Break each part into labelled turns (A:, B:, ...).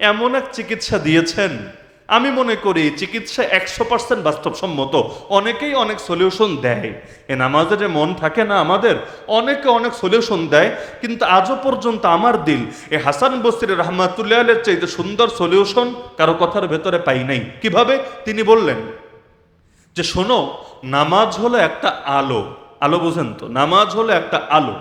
A: এমন এক চিকিৎসা দিয়েছেন। আমি মনে করি চিকিৎসা একশো পার্সেন্ট বাস্তবসম্মত। অনেকেই অনেক সলিউশন দেয়। এ নামাজে যে মন থাকে না আমাদের, অনেকে অনেক সলিউশন দেয়। কিন্তু আজও পর্যন্ত আমার দিল, এ হাসান বসির রহমাতুল্লাহ চাইতে সুন্দর সলিউশন কারও কথার ভেতরে পাই নাই। কীভাবে? তিনি বললেন, যে শোনো, নামাজ হলো একটা আলো। আলো বোঝেন তো, নামাজ হলো একটা আলো।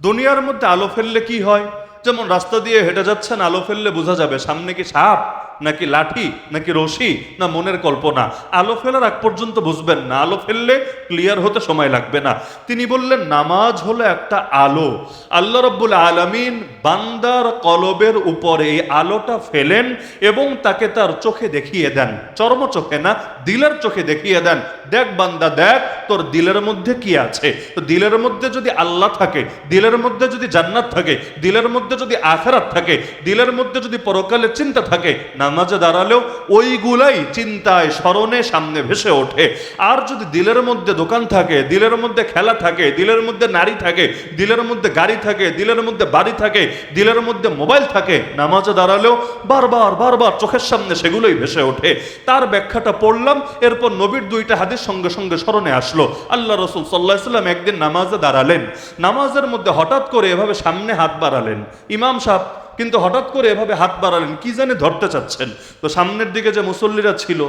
A: দুনিয়ার মধ্যে আলো ফেললে কি হয়? যেমন রাস্তা দিয়ে হেঁটে যাচ্ছেন আলো ফেললে বোঝা যাবে সামনে কি সাপ। নাকি লাঠি, নাকি রশি, না মনের কল্পনা? আলো ফেলার আগ পর্যন্ত বুঝবেন না। আলো ফেললে ক্লিয়ার হতে সময় লাগবে না। তিনি বললেন, নামাজ হলো একটা আলো। আল্লাহ রব্বুল আলমিন বান্দার কলবের উপরে এই আলোটা ফেলেন এবং তাকে তার চোখে দেখিয়ে দেন। চর্ম চোখে না, দিলের চোখে দেখিয়ে দেন। দেখ বান্দা, দেখ, তোর দিলের মধ্যে কি আছে? তো দিলের মধ্যে যদি আল্লাহ থাকে, দিলের মধ্যে যদি জান্নাত থাকে, দিলের মধ্যে যদি আখরাত থাকে, দিলের মধ্যে যদি পরকালের চিন্তা থাকে নামাজে দাঁড়ালেও ওইগুলাই চিন্তায় স্মরণে সামনে ভেসে ওঠে। আর যদি দিলের মধ্যে দোকান থাকে, দিলের মধ্যে খেলা থাকে, দিলের মধ্যে নারী থাকে, দিলের মধ্যে গাড়ি থাকে, দিলের মধ্যে বাড়ি থাকে, দিলের মধ্যে মোবাইল থাকে, নামাজে দাঁড়ালেও বারবার বারবার চোখের সামনে সেগুলোই ভেসে ওঠে। তার ব্যাখ্যাটা পড়লাম, এরপর নবীর দুইটা হাদিস সঙ্গে সঙ্গে স্মরণে আসলো। আল্লাহ রসুল সাল্লাহ সাল্লাম একদিন নামাজে দাঁড়ালেন। নামাজের মধ্যে হঠাৎ করে এভাবে সামনে হাত বাড়ালেন। ইমাম সাহেব কিন্তু হঠাৎ করে এভাবে হাত বাড়ালেন, কি জানে ধরতে চাচ্ছেন। তো সামনের দিকে যে মুসল্লিরা ছিল,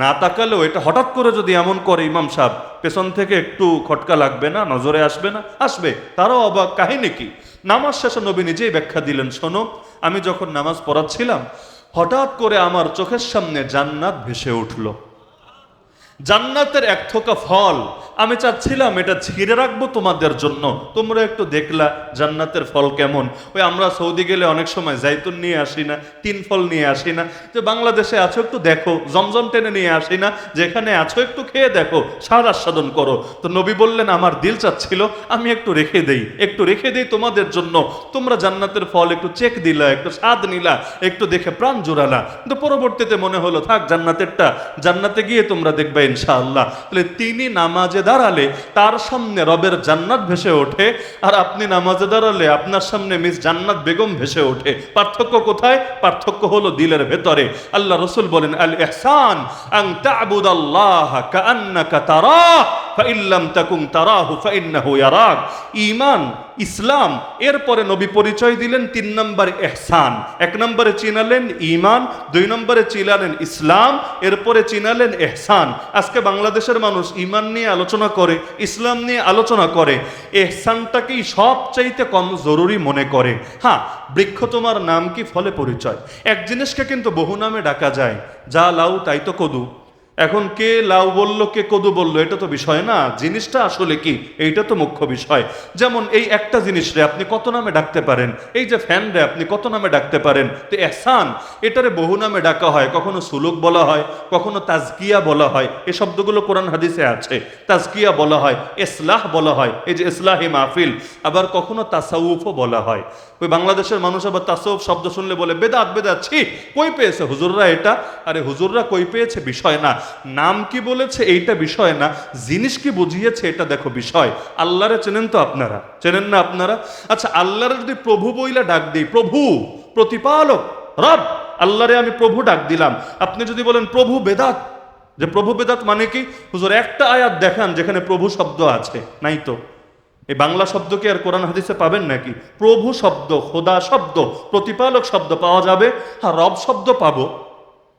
A: না তাকালেও এটা হঠাৎ করে যদি এমন করে ইমাম সাহেব, পেছন থেকে একটু খটকা লাগবে না, নজরে আসবে না? আসবে, তারাও অবাক। কাহিনী কি? নামাজ শেষে নবী নিজেই ব্যাখ্যা দিলেন, শোনো, আমি যখন নামাজ পড়াচ্ছিলাম, হঠাৎ করে আমার চোখের সামনে জান্নাত ভেসে উঠল। জান্নাতের এক থোকা ফল। আমি চাচ্ছিলাম এটা ছিঁড়ে রাখব তোমাদের জন্য। তোমরা একটু দেখলা জান্নাতের ফল কেমন। ওই আমরা সৌদি গেলে অনেক সময় জাইতুন নিয়ে আসি না, তিন ফল নিয়ে আসি না। যে বাংলাদেশে আছো একটু দেখো, জমজম টেনে নিয়ে আসি না। যেখানে আছো একটু খেয়ে দেখো সার আস্বাদন করো। তো নবী বললেন, আমার দিল চাচ্ছিল, আমি একটু রেখে দেই, একটু রেখে দেই তোমাদের জন্য। তোমরা জান্নাতের ফল একটু চেক দিলা, একটু স্বাদ নিলা, একটু দেখে প্রাণ জোড়ালা। কিন্তু পরবর্তীতে মনে হলো, থাক, জান্নাতেরটা, জান্নাতে গিয়ে তোমরা দেখবে ইনশাআল্লাহ। তাহলে তিনি নামাজে দাঁড়ালে তার সামনে রবের জান্নাত ভেসে ওঠে, আর আপনি নামাজে দাঁড়ালে আপনার সামনে মিস জান্নাত বেগম ভেসে ওঠে। পার্থক্য কোথায়? পার্থক্য হলো দিলের ভেতরে। আল্লাহ রসুল বলেন আল এহসান ফাইল্লাম তাকুম তারাহু ফাইন্নাহু ইয়ারাক। ঈমান, ইসলাম, এরপরে নবী পরিচয় দিলেন তিন নম্বর এহসান। এক নম্বরে চিনালেন ঈমান, দুই নম্বরে চিনালেন ইসলাম, এরপরে চিনালেন এহসান। আজকে বাংলাদেশের মানুষ ঈমান নিয়ে আলোচনা করে, ইসলাম নিয়ে আলোচনা করে, এহসানটাকেই সবচাইতে কম জরুরি মনে করে। হ্যাঁ বৃক্ষ তোমার নাম কি ফলে পরিচয়? এক জিনিসকে কিন্তু বহু নামে ডাকা যায়, যা লাউ তাই তো কদু। এখন কে লাউ বলল, কে কদু বলল, এটা তো বিষয় না। জিনিসটা আসলে কি? এইটা তো মুখ্য বিষয়। যেমন এই একটা জিনিস রে, আপনি কত নামে ডাকতে পারেন? এই যে ফ্যান রে, আপনি কত নামে ডাকতে পারেন? তো এহসান, এটারে বহু নামে ডাকা হয়। কখনো সুলুক বলা হয়, কখনো তাজকিয়া বলা হয়। এ শব্দগুলো কোরআন হাদিসে আছে। তাজকিয়া বলা হয়, এসলাহ বলা হয়। এই যে ইসলাহি মাহফিল, আবার কখনো তাসাউফও বলা হয়। ওই বাংলাদেশের মানুষ আবার তাসাউফ শব্দ শুনলে বলে, বেদাত বেদাত, ছি, কই পেয়েছে হুজুররা এটা? আরে হুজুররা কই পেয়েছে? বিষয় না। নাম কি বলেছে এইটা বিষয় না, জিনিস কি বুঝিয়েছে এটা দেখো বিষয়। আল্লাহরে চেনেন তো আপনারা। চেনেন না আপনারা? আচ্ছা আল্লাহরে যদি প্রভু বইলা ডাক দিই, প্রভু, প্রতিপালক, রব, আল্লাহরে আমি প্রভু ডাক দিলাম। আপনি যদি বলেন, প্রভু বেদাত, যে প্রভু বেদাত মানে কি? হুজুর, একটা আয়াত দেখান যেখানে প্রভু শব্দ আছে, নাই তো? এই বাংলা শব্দ কি আর কোরআন হাদিসে পাবেন নাকি? প্রভু শব্দ, খোদা শব্দ, প্রতিপালক শব্দ পাওয়া যাবে হ্যাঁ রব শব্দ পাবো।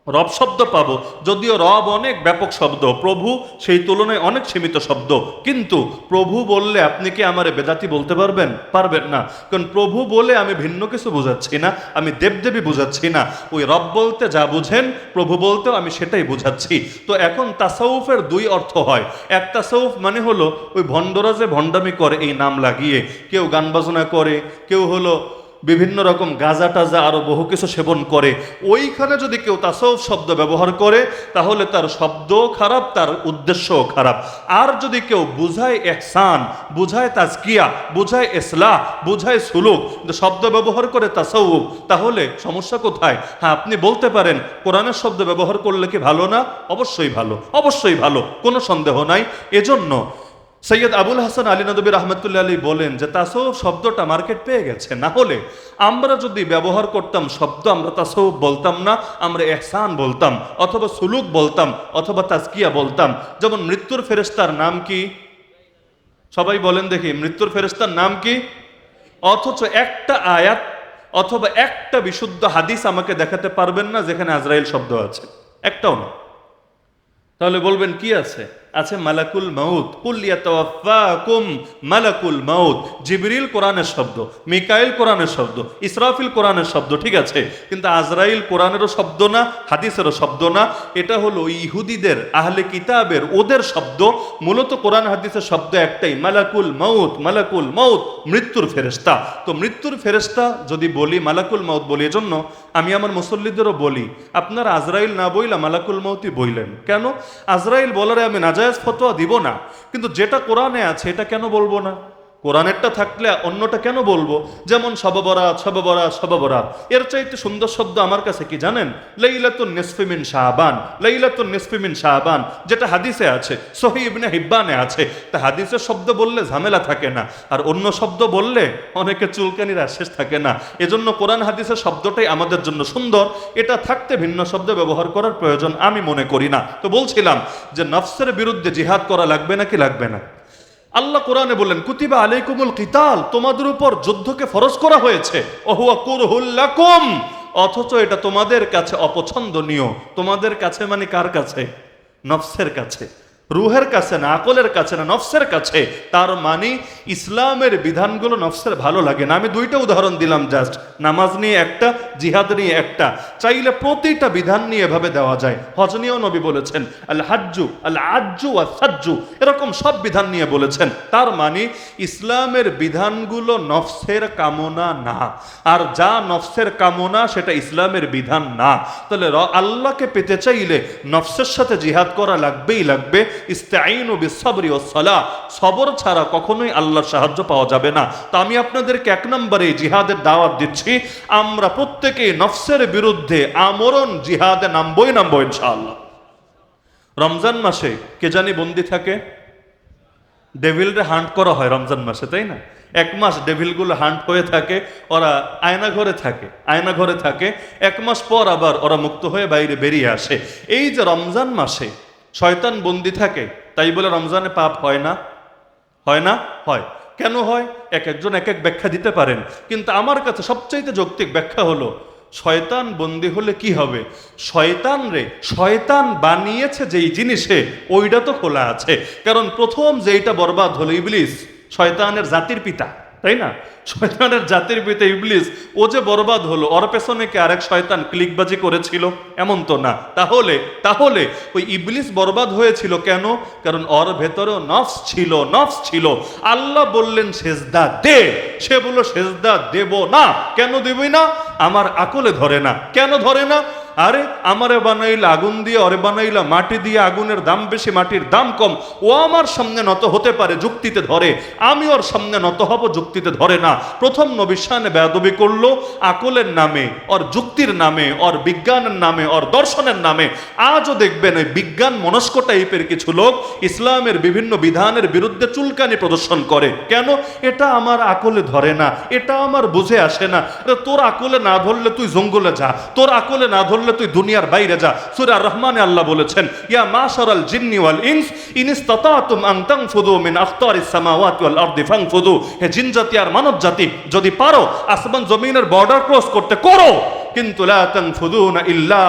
A: রব শব্দ পাবো। যদিও রব অনেক ব্যাপক শব্দ, প্রভু সেই তুলনায় অনেক সীমিত শব্দ। কিন্তু প্রভু বললে আপনি কি আমারে বেদাতি বলতে পারবেন? পারবেন না। কারণ প্রভু বলে আমি ভিন্ন কিছু বোঝাচ্ছি না, আমি দেবদেবী বোঝাচ্ছি না। ওই রব বলতে যা বুঝেন, প্রভু বলতেও আমি সেটাই বোঝাচ্ছি। তো এখন তাসাউফের দুই অর্থ হয়। এক তাসাউফ মানে হলো ওই ভণ্ডরা যে ভণ্ডামি করে এই নাম লাগিয়ে, কেউ গান বাজনা করে, কেউ হলো বিভিন্ন রকম গাজা টাজা আরও বহু কিছু সেবন করে। ওইখানে যদি কেউ তাসৌফ শব্দ ব্যবহার করে, তাহলে তার শব্দ খারাপ, তার উদ্দেশ্যও খারাপ। আর যদি কেউ বুঝায় এহসান, বুঝায় তাজকিয়া, বুঝায় ইসলাহ বুঝায় সুলুক শব্দ ব্যবহার করে তাসাউফ, তাহলে সমস্যা কোথায়? হ্যাঁ আপনি বলতে পারেন, কোরআনের শব্দ ব্যবহার করলে কি ভালো না? অবশ্যই ভালো অবশ্যই ভালো, কোনো সন্দেহ নাই। এজন্য সৈয়দ আবুল হাসান আলী নদবী রহমতুল্লাহ আলী বলেন যে তাসৌফ শব্দটা মার্কেট পেয়ে গেছে। না হলে আমরা যদি ব্যবহার করতাম শব্দ, আমরা তাসৌফ বলতাম না, আমরা এহসান বলতাম, অথবা সুলুক বলতাম, অথবা তাজকিয়া বলতাম। যেমন মৃত্যুর ফেরেস্তার নাম কি? সবাই বলেন দেখি, মৃত্যুর ফেরেস্তার নাম কি? অথচ একটা আয়াত অথবা একটা বিশুদ্ধ হাদিস আমাকে দেখাতে পারবেন না যেখানে আজরাইল শব্দ আছে। একটাও না। তাহলে বলবেন কি আছে? আছে মালাকুল মাউত। কুম মালাকুল মাউত। জিবরিল কোরআনের শব্দ, মিকাইল কোরআনের শব্দ, ইসরাফিল কোরআনের শব্দ, ঠিক আছে? কিন্তু আজরাইল কোরআনেরও শব্দ না, হাদিসেরও শব্দ না। এটা হলো ইহুদিদের, আহলে কিতাবের, ওদের শব্দ। মূলত কোরআন হাদিসের শব্দ একটাই, মালাকুল মাউত মালাকুল মাউত, মৃত্যুর ফেরেস্তা তো মৃত্যুর ফেরেস্তা যদি বলি, মালাকুল মাউত বলি, এজন্য আমি আমার মুসল্লিদেরও বলি, আপনার আজরাইল না বইলা মালাকুল মাউতই বইলেন। কেন? আজরাইল বলারে আমি নাজায়েজ ফতোয়া দিব না। কিন্তু যেটা কোরআনে আছে এটা কেন বলব না? কোরআনেরটা থাকলে অন্যটা কেন বলব? যেমন সববরাত সববরাত সববরাত। এর চাইতে সুন্দর শব্দ আমার কাছে কি জানেন? লাইলাতুন নিসফিমিন শাহবান লাইলাতুন নিসফিমিন শাহবান যেটা হাদিসে আছে সহি ইবনে হিব্বানে আছে। তা হাদিসের শব্দ বললে ঝামেলা থাকে না। আর অন্য শব্দ বললে অনেকে চুলকানির আশেষ থাকে না। এজন্য কোরআন হাদিসের শব্দটাই আমাদের জন্য সুন্দর। এটা থাকতে ভিন্ন শব্দ ব্যবহার করার প্রয়োজন আমি মনে করি না। তো বলছিলাম যে নফসের বিরুদ্ধে জিহাদ করা লাগবে নাকি লাগবে না? আল্লাহ কোরআনে বললেন, কুতিবা আলাইকুমুল কিতাল, তোমাদের উপর যুদ্ধকে ফরজ করা হয়েছে। অথচ এটা তোমাদের কাছে অপছন্দনীয়। তোমাদের কাছে মানে কার কাছে? নফসের কাছে। রুহের কাছে না, আকলের কাছে না, নফসের কাছে, তার মানে ইসলামের বিধানগুলো নফসের ভালো লাগে না। আমি দুইটা উদাহরণ দিলাম জাস্ট নামাজ নিয়ে একটা, জিহাদ নিয়ে একটা। চাইলে প্রতিটা বিধান নিয়ে এভাবে দেওয়া যায়। হজ নিয়েও নবী বলেছেন, আল হাজ্জু, আল আজ্জু আর সাজ্জু। এরকম সব বিধান নিয়ে বলেছেন। তার মানে ইসলামের বিধানগুলো নফসের কামনা না। আর যা নফসের কামনা, সেটা ইসলামের বিধান না। তাহলে আল্লাহকে পেতে চাইলে নফসের সাথে জিহাদ করা লাগবেই লাগবে। ইস্তাইন বিসবরি ও সলা সবর ছাড়া কখনোই আল্লাহর সাহায্য পাওয়া যাবে না। তো আমি আপনাদেরকে এক নম্বরে জিহাদের দাওয়াত দিচ্ছি। আমরা নফসের বিরুদ্ধে আমরণ জিহাদে নামবই নামবো ইনশাআল্লাহ। রমজান মাসে কে জানি বন্দি থাকে? ডেভিলরে হান্ট করা হয় রমজান মাসে, তাই না? এক মাস ডেভিলগুলো হান্ট হয়ে থাকে, ওরা আয়না ঘরে থাকে, আয়না ঘরে থাকে। এক মাস পর আবার ওরা মুক্ত হয়ে বাইরে বেরিয়ে আসে। এই যে রমজান মাসে শয়তান বন্দি থাকে, তাই বলে রমজানে পাপ হয় না? হয় না? হয়। কেন হয়? এক একজন এক এক ব্যাখ্যা দিতে পারেন। কিন্তু আমার কাছে সবচাইতে যৌক্তিক ব্যাখ্যা হলো, শয়তান বন্দি হলে কি হবে? শয়তান রে, শয়তান বানিয়েছে যেই জিনিসে, ওইটা তো খোলা আছে। কারণ প্রথম যেইটা বরবাদ হলো ইবলিস, শয়তানের জাতির পিতা। তাই না? শয়তানের জাতির পিতা ইবলিস, ও যে বরবাদ হলো, ওর পেছনে কি আরেক শয়তান ক্লিকবাজি করেছিল? এমন তো না। তাহলে তাহলে ওই ইবলিস বরবাদ হয়েছিল কেন? কারণ ওর ভেতরেও নফস ছিল নফস ছিল। আল্লাহ বললেন, সেজদা দে। সে বলল, সেজদা দেব না। কেন দেবই না? আমার আকলে ধরে না। কেন ধরে না? আরে আমারে বানাইলা আগুন দিয়ে অরে বানাইলা মাটি দিয়ে আগুনের দাম বেশি, মাটির দাম কম। ও আমার সামনে নত হতে পারে যুক্তিতে ধরে। আমি ওর সামনে নত হব যুক্তিতে ধরে না। প্রথম নবিশ্বানে বেয়াদবি করল, আকলের নামে, ওর যুক্তির নামে, ওর বিজ্ঞানের নামে, ওর দর্শনের নামে। আজও দেখবেন ওই বিজ্ঞান মনস্ক টাইপের কিছু লোক ইসলামের বিভিন্ন বিধানের বিরুদ্ধে চুলকানি প্রদর্শন করে। কেন? এটা আমার আকলে ধরে না। এটা আমার বুঝে আসে না। তোর আকলে না ধরলে তুই জঙ্গলে যা। তোর আকলে না ধরলে তুই দুনিয়ার বাইরে যা। সুরা রহমানে আল্লাহ বলেছেন, ইয়া মাশারাল জিন্নি ওয়াল ইনস, ইন ইসতাতাতুম আন তানফুদু মিন আখতারিস সামাওয়াতি ওয়াল আরদি ফানফুদু হে জিন জাতি আর মানব জাতি, যদি পারো, আসমান জমিনের বর্ডার ক্রস করতে করো। কিন্তু ইল্লা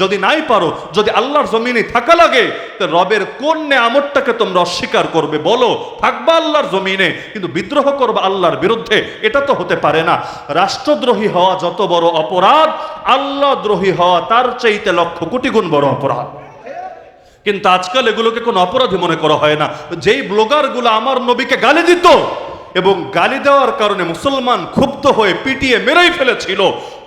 A: যদি নাই পারো, যদি আল্লাহর জমিনে থাকা লাগে, তো রবের কোন নেয়ামতটাকে তোমরা অস্বীকার করবে বলো? থাকবা আল্লাহর জমিনে, কিন্তু বিদ্রোহ করবে আল্লাহর বিরুদ্ধে, এটা তো হতে পারে না। রাষ্ট্রদ্রোহী হওয়া যত বড় অপরাধ, আল্লাহ দ্রোহী হওয়া তার চাইতে লক্ষ কোটি গুণ বড় অপরাধ। কিন্তু আজকাল এগুলোকে কোনো অপরাধী মনে করা হয় না। যেই ব্লগারগুলো আমার নবীকে গালি দিত এবং গালি দেওয়ার কারণে মুসলমান ক্ষুব্ধ হয়ে পিটিয়ে মেরেই ফেলেছিল।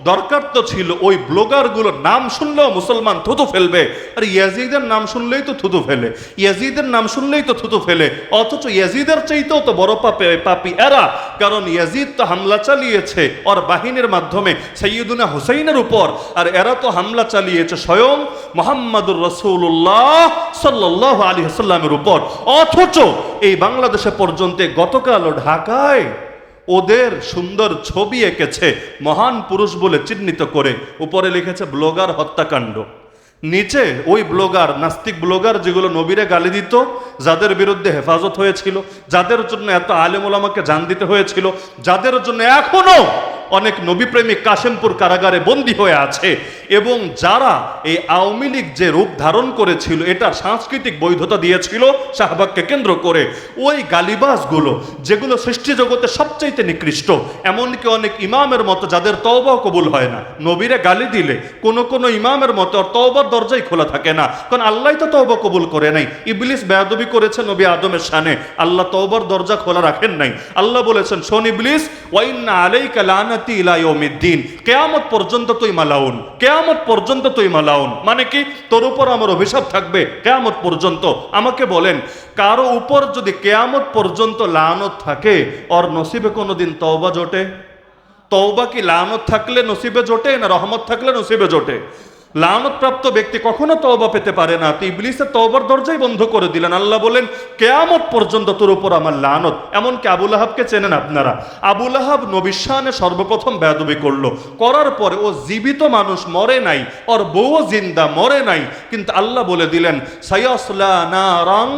A: দরকার তো ছিল ওই ব্লগারগুলোর নাম শুনলেও মুসলমান থুতু ফেলবে। আর ইয়াজিদের নাম শুনলেই তো থুতু ফেলে। ইয়াজিদের নাম শুনলেই তো থুতু ফেলে। অথচ ইয়াজিদের চাইতেও তো বড় পাপে, পাপি এরা। কারণ ইয়াজিদ তো হামলা চালিয়েছে ওর বাহিনীর মাধ্যমে সৈয়দুনা হুসাইনের উপর। আর এরা তো হামলা চালিয়েছে স্বয়ং মোহাম্মদুর রসুল্লাহ সাল্লাহ আলী হাসাল্লামের উপর। অথচ এই বাংলাদেশে পর্যন্ত গতকাল ঢাকায় ওদের সুন্দর ছবি এঁকেছে মহান পুরুষ বলে চিহ্নিত করে। উপরে লিখেছে ব্লগার হত্যাকাণ্ড। নিচে ওই ব্লগার, নাস্তিক ব্লগার যেগুলো নবীরে গালি দিত, যাদের বিরুদ্ধে হেফাজত হয়েছিল, যাদের জন্য এত আলেমুল আমাকে জান দিতে হয়েছিল, যাদের জন্য এখনও অনেক নবীপ্রেমিক কাশেমপুর কারাগারে বন্দী হয়ে আছে এবং যারা এই আওয়ামী লীগ যে রূপ ধারণ করেছিল, এটার সাংস্কৃতিক বৈধতা দিয়েছিল শাহবাগকে কেন্দ্র করে। ওই গালিবাসগুলো যেগুলো সৃষ্টি জগতে সবচাইতে নিকৃষ্ট, এমনকি অনেক ইমামের মতো যাদের তওবাও কবুল হয় না। নবীরে গালি দিলে কোনো কোনো ইমামের মতো আর তওবার দরজাই খোলা থাকে না। কারণ আল্লাহ তো তওবা কবুল করে নাই। ইবলিস বেয়াদবি করেছে নবী আদমের শানে। আল্লাহ তওবার দরজা খোলা রাখেন নাই। আল্লাহ বলেছেন, শোন ইবলিস ওয়াইন্না আলাইকা লানাতি ইলা ইয়াউমিদ্দিন কেয়ামত পর্যন্ত তুই মালাউন। কেয়ামত পর্যন্ত তুই মালাউন। মানে কি? তোর উপর আমার অভিশাপ থাকবে। কেয়ামত পর্যন্ত। আমাকে বলেন, কারও উপর যদি কেয়ামত পর্যন্ত লানত থাকে, ওর নসিবে কোনোদিন তওবা জোটে? তওবা কি লানত থাকলে নসিবে জোটে না রহমত থাকলে নসিবে জোটে? লানত প্রাপ্ত ব্যক্তি কখনো তওবা পেতে পারে না। তো ইবলিসের তওবার দরজাই বন্ধ করে দিলেন। আল্লাহ বলেন কেয়ামত পর্যন্ত তোর উপর আমার লানত। এমনকি আবুল আহাবকে চেনেন আপনারা। আবুল আহাব নবিশ্বানে সর্বপ্রথম বেয়াদবি করল। করার পরে ও জীবিত মানুষ মরে নাই, ওর বউ জিন্দা মরে নাই। কিন্তু আল্লাহ বলে দিলেন, সায়াসলা নারাং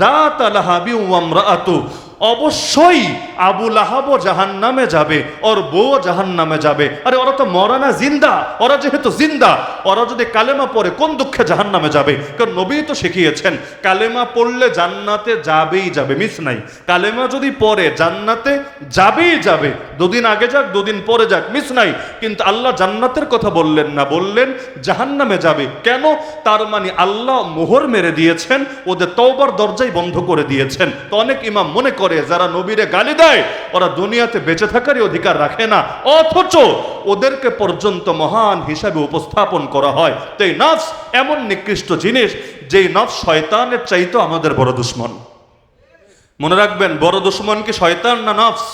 A: জাত লাহাবি ওয়ামরাআতু অবশ্যই আবু লাহাবও জাহান নামে যাবে ওর বউ জাহান নামে যাবে। আরে ওরা তো মরা না, জিন্দা। ওরা যেহেতু জিন্দা, ওরা যদি কালেমা পড়ে, কোন দুঃখে জাহান নামে যাবে? কারণ নবী তো শিখিয়েছেন, কালেমা পড়লে জান্নাতে যাবেই যাবে, মিস নাই। কালেমা যদি পড়ে, জান্নাতে যাবেই যাবে। দুদিন আগে যাক, দুদিন পরে যাক, মিস নাই। কিন্তু আল্লাহ জান্নাতের কথা বললেন না, বললেন জাহান নামে যাবে। কেন? তার মানে আল্লাহ মোহর মেরে দিয়েছেন, ওদের তওবার দরজাই বন্ধ করে দিয়েছেন। তো অনেক ইমাম মনে করে যারা নবীরে গালি দেয়, ওরা দুনিয়াতে বেঁচে থাকারই অধিকার রাখে না। অথচ ওদেরকে পর্যন্ত মহান হিসাবে উপস্থাপন করা হয়। তো এই নফস এমন নিকৃষ্ট জিনিস, যেই নফস শয়তানের চাইতো আমাদের বড় দুশ্মন। মনে রাখবেন, বড় দুশ্মন কি শয়তান না নফস?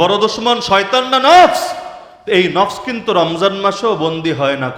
A: বড় দুশ্মন শয়তান না নফস? এই নফস কিন্তু রমজান মাসেও বন্দী হয় না